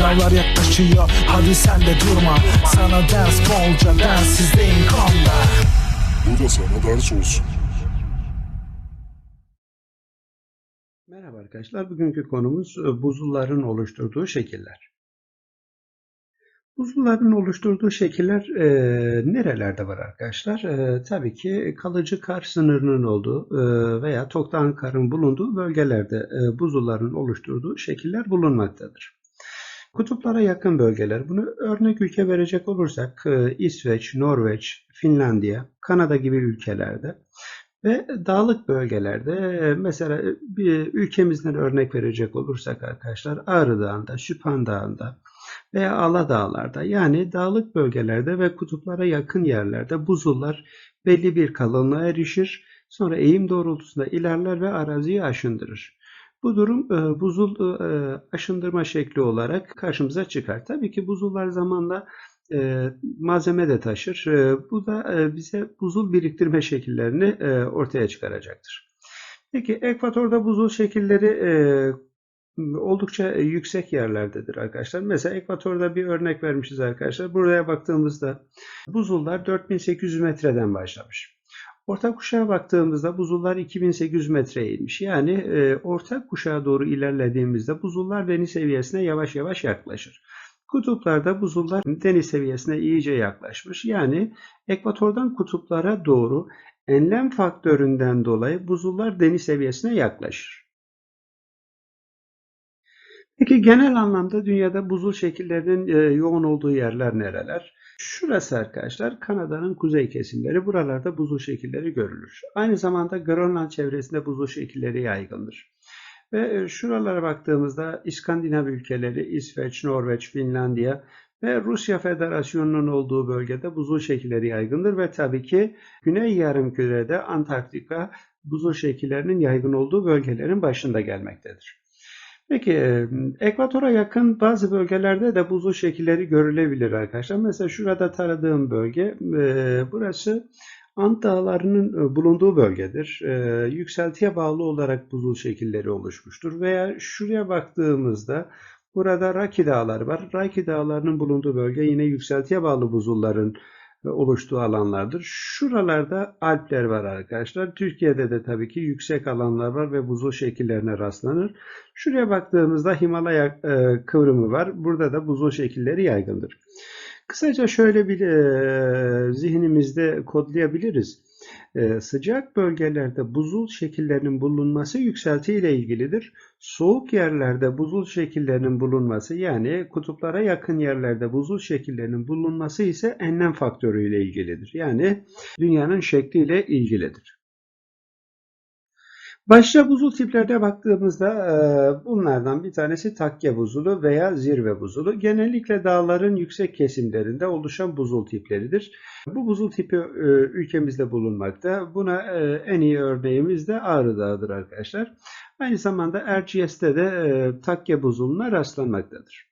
Sınavlar yaklaşıyor hadi sen de durma Sana ders bolca densizliğin konda Bu da sana ders olsun. Merhaba arkadaşlar. Bugünkü konumuz e, buzulların oluşturduğu şekiller. Buzulların oluşturduğu şekiller e, nerelerde var arkadaşlar? E, tabii ki kalıcı kar sınırının olduğu e, veya toktan karın bulunduğu bölgelerde e, buzulların oluşturduğu şekiller bulunmaktadır. Kutuplara yakın bölgeler. Bunu örnek ülke verecek olursak e, İsveç, Norveç, Finlandiya, Kanada gibi ülkelerde ve dağlık bölgelerde e, mesela bir ülkemizden örnek verecek olursak arkadaşlar Ağrı Dağı'nda, Süphan Dağı'nda veya Aladağlar'da yani dağlık bölgelerde ve kutuplara yakın yerlerde buzullar belli bir kalınlığa erişir. Sonra eğim doğrultusunda ilerler ve araziyi aşındırır. Bu durum e, buzul e, aşındırma şekli olarak karşımıza çıkar. Tabii ki buzullar zamanla e, malzeme de taşır. Bu da bize buzul biriktirme şekillerini ortaya çıkaracaktır. Peki ekvatorda buzul şekilleri oldukça yüksek yerlerdedir arkadaşlar. Mesela ekvatorda bir örnek vermişiz arkadaşlar. Buraya baktığımızda buzullar 4800 metreden başlamış. Orta kuşağa baktığımızda buzullar 2800 metreye inmiş. Yani e, orta kuşağa doğru ilerlediğimizde buzullar deniz seviyesine yavaş yavaş yaklaşır. Kutuplarda buzullar deniz seviyesine iyice yaklaşmış. Yani ekvatordan kutuplara doğru enlem faktöründen dolayı buzullar deniz seviyesine yaklaşır. Peki genel anlamda dünyada buzul şekillerinin e, yoğun olduğu yerler nereler? Şurası arkadaşlar Kanada'nın kuzey kesimleri. Buralarda buzul şekilleri görülür. Aynı zamanda Grönland çevresinde buzul şekilleri yaygındır. Ve e, şuralara baktığımızda İskandinav ülkeleri, İsveç, Norveç, Finlandiya ve Rusya Federasyonu'nun olduğu bölgede buzul şekilleri yaygındır ve tabii ki Güney Yarımküre'de Antarktika buzul şekillerinin yaygın olduğu bölgelerin başında gelmektedir. Peki e, ekvatora yakın bazı bölgelerde de buzul şekilleri görülebilir arkadaşlar. Mesela şurada taradığım bölge e, burası Ant dağlarının bulunduğu bölgedir. E, yükseltiye bağlı olarak buzul şekilleri oluşmuştur. Veya şuraya baktığımızda burada Raki dağları var. Raki dağlarının bulunduğu bölge yine yükseltiye bağlı buzulların oluştuğu alanlardır. Şuralarda Alpler var arkadaşlar. Türkiye'de de tabii ki yüksek alanlar var ve buzul şekillerine rastlanır. Şuraya baktığımızda Himalaya e, kıvrımı var. Burada da buzul şekilleri yaygındır. Kısaca şöyle bir e, zihnimizde kodlayabiliriz. E, sıcak bölgelerde buzul şekillerinin bulunması yükselti ile ilgilidir. Soğuk yerlerde buzul şekillerinin bulunması yani kutuplara yakın yerlerde buzul şekillerinin bulunması ise enlem faktörü ile ilgilidir. Yani dünyanın şekliyle ilgilidir. Başta buzul tiplerine baktığımızda e, bunlardan bir tanesi takke buzulu veya zirve buzulu. Genellikle dağların yüksek kesimlerinde oluşan buzul tipleridir. Bu buzul tipi e, ülkemizde bulunmakta. Buna e, en iyi örneğimiz de Ağrı Dağı'dır arkadaşlar. Aynı zamanda Erciyes'te de takke buzuluna rastlanmaktadır.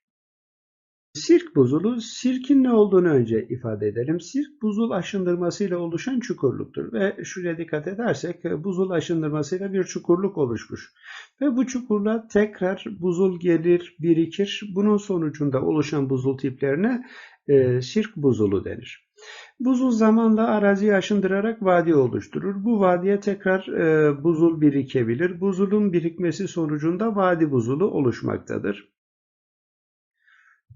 Sirk buzulu, sirkin ne olduğunu önce ifade edelim. Sirk buzul aşındırmasıyla oluşan çukurluktur ve şuraya dikkat edersek buzul aşındırmasıyla bir çukurluk oluşmuş. Ve bu çukurla tekrar buzul gelir, birikir. Bunun sonucunda oluşan buzul tiplerine e, sirk buzulu denir. Buzul zamanla araziyi aşındırarak vadi oluşturur. Bu vadiye tekrar e, buzul birikebilir. Buzulun birikmesi sonucunda vadi buzulu oluşmaktadır.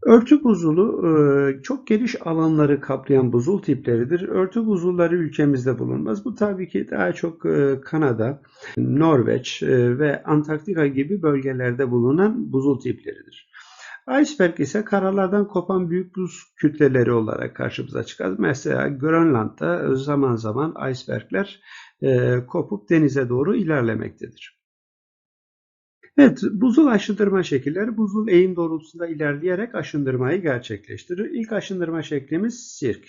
Örtü buzulu e, çok geniş alanları kaplayan buzul tipleridir. Örtü buzulları ülkemizde bulunmaz. Bu tabii ki daha çok e, Kanada, Norveç e, ve Antarktika gibi bölgelerde bulunan buzul tipleridir. Iceberg ise karalardan kopan büyük buz kütleleri olarak karşımıza çıkar. Mesela Grönland'da zaman zaman icebergler kopup denize doğru ilerlemektedir. Evet, buzul aşındırma şekilleri buzul eğim doğrultusunda ilerleyerek aşındırmayı gerçekleştirir. İlk aşındırma şeklimiz sirk.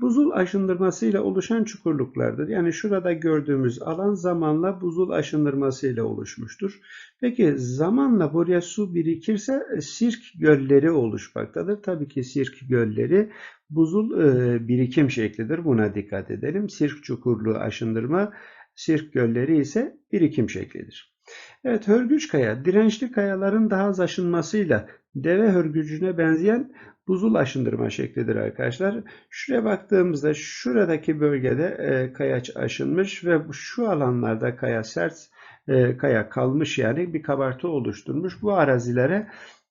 Buzul aşındırmasıyla oluşan çukurluklardır. Yani şurada gördüğümüz alan zamanla buzul aşındırmasıyla oluşmuştur. Peki zamanla buraya su birikirse e, sirk gölleri oluşmaktadır. Tabii ki sirk gölleri buzul e, birikim şeklidir. Buna dikkat edelim. Sirk çukurluğu aşındırma, sirk gölleri ise birikim şeklidir. Evet, hörgüç kaya, dirençli kayaların daha az aşınmasıyla deve hörgücüne benzeyen buzul aşındırma şeklidir arkadaşlar. Şuraya baktığımızda şuradaki bölgede e, kayaç aşınmış ve şu alanlarda kaya sert e, kaya kalmış yani bir kabartı oluşturmuş. Bu arazilere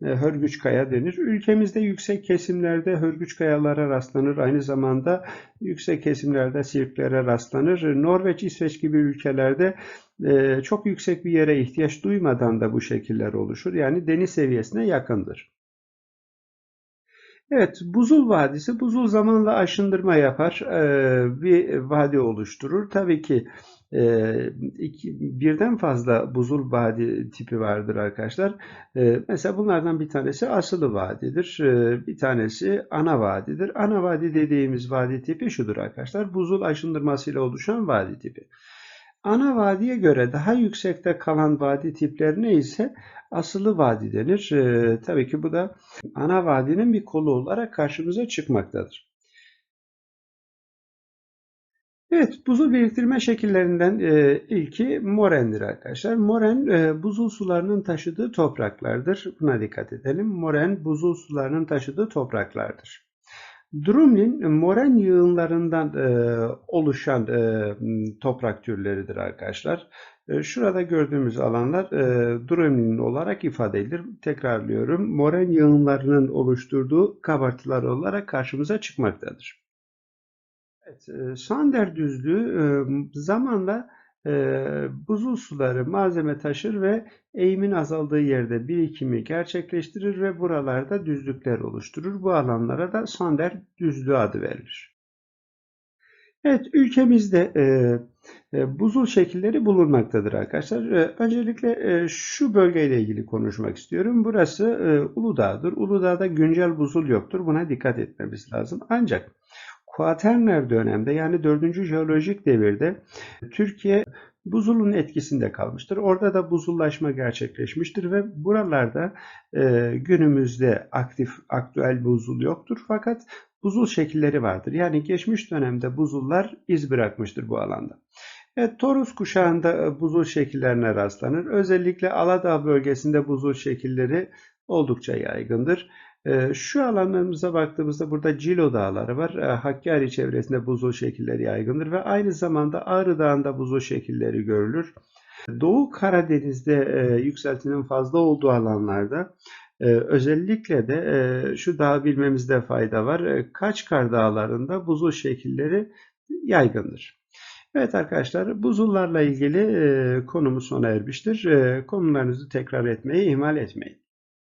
hörgüç kaya denir. Ülkemizde yüksek kesimlerde hörgüç kayalara rastlanır. Aynı zamanda yüksek kesimlerde sirklere rastlanır. Norveç, İsveç gibi ülkelerde e, çok yüksek bir yere ihtiyaç duymadan da bu şekiller oluşur. Yani deniz seviyesine yakındır. Evet, buzul vadisi buzul zamanla aşındırma yapar, e, bir vadi oluşturur. Tabii ki e, iki, birden fazla buzul vadi tipi vardır arkadaşlar. E, mesela bunlardan bir tanesi asılı vadidir, bir tanesi ana vadidir. Ana vadi dediğimiz vadi tipi şudur arkadaşlar, buzul aşındırmasıyla oluşan vadi tipi. Ana vadiye göre daha yüksekte kalan vadi tiplerine ise asılı vadi denir. Ee, tabii ki bu da ana vadinin bir kolu olarak karşımıza çıkmaktadır. Evet, buzul biriktirme şekillerinden e, ilki morendir arkadaşlar. Moren e, buzul sularının taşıdığı topraklardır. Buna dikkat edelim. Moren buzul sularının taşıdığı topraklardır. Drumlin moren yığınlarından e, oluşan e, toprak türleridir arkadaşlar. E, şurada gördüğümüz alanlar e, Drumlin olarak ifade edilir. Tekrarlıyorum. Moren yığınlarının oluşturduğu kabartılar olarak karşımıza çıkmaktadır. Evet, e, Sander düzlüğü e, zamanla e, buzul suları malzeme taşır ve eğimin azaldığı yerde birikimi gerçekleştirir ve buralarda düzlükler oluşturur. Bu alanlara da Sander düzlüğü adı verilir. Evet, ülkemizde e, e, buzul şekilleri bulunmaktadır arkadaşlar. E, öncelikle e, şu bölgeyle ilgili konuşmak istiyorum. Burası e, Uludağ'dır. Uludağ'da güncel buzul yoktur. Buna dikkat etmemiz lazım. Ancak Kuaterner dönemde yani 4. jeolojik devirde Türkiye buzulun etkisinde kalmıştır. Orada da buzullaşma gerçekleşmiştir ve buralarda e, günümüzde aktif aktüel buzul yoktur fakat buzul şekilleri vardır. Yani geçmiş dönemde buzullar iz bırakmıştır bu alanda. Evet, Torus kuşağında buzul şekillerine rastlanır. Özellikle Aladağ bölgesinde buzul şekilleri oldukça yaygındır. Ee, şu alanlarımıza baktığımızda burada Cilo Dağları var. Ee, Hakkari çevresinde buzul şekilleri yaygındır ve aynı zamanda Ağrı Dağı'nda buzul şekilleri görülür. Doğu Karadeniz'de e, yükseltinin fazla olduğu alanlarda e, özellikle de e, şu dağı bilmemizde fayda var. Kaçkar Dağları'nda buzul şekilleri yaygındır. Evet arkadaşlar buzullarla ilgili konumuz sona ermiştir. Konularınızı tekrar etmeyi ihmal etmeyin.